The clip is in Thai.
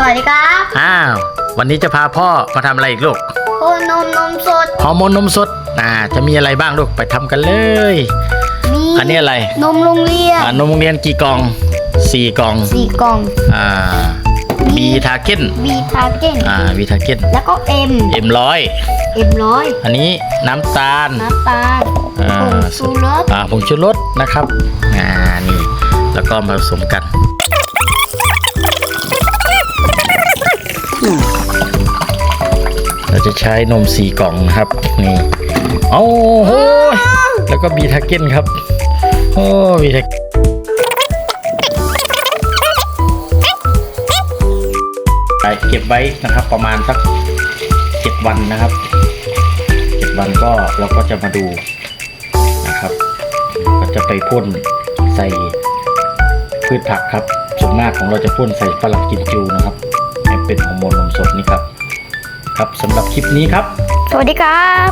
สวัสดีครับ อ้าว วันนี้จะพาพ่อมาทำอะไรอีกลูกโคนมนมสดฮอร์โมนนมสดอ่าจะมีอะไรบ้างลูกไปทำกันเลย มีอันนี้อะไรนมโรงเรียนอ่านมโรงเรียนกี่กล่องสี่กล่องสี่กล่องอ่าบีทาเก้นวีทาเก้นอ่าบีทาเก้นแล้วก็เอ็มเอ็มร้อยเอ็มร้อยอันนี้น้ำตาลน้ำตาลอ่าผงชูรสอ่าผงชูรสนะครับอ่านี่แล้วก็มาผสมกัน เราจะใช้นมสีกล่องนะครับนี่เอาโอ้ยแล้วก็บีทาเก้นครับ โอ้บีทาไปเก็บไว้นะครับ ประมาณสักเจ็ดวันนะครับเจ็ดวันก็เราก็จะมาดูนะครับ ก็จะไปพ่นใส่พืชผักครับส่วนมากของเราจะพ่นใส่ฝรั่งกินจูนะครับให้เป็นฮอร์โมนนมสดนี่ครับ ครับสำหรับคลิปนี้ครับ สวัสดีครับ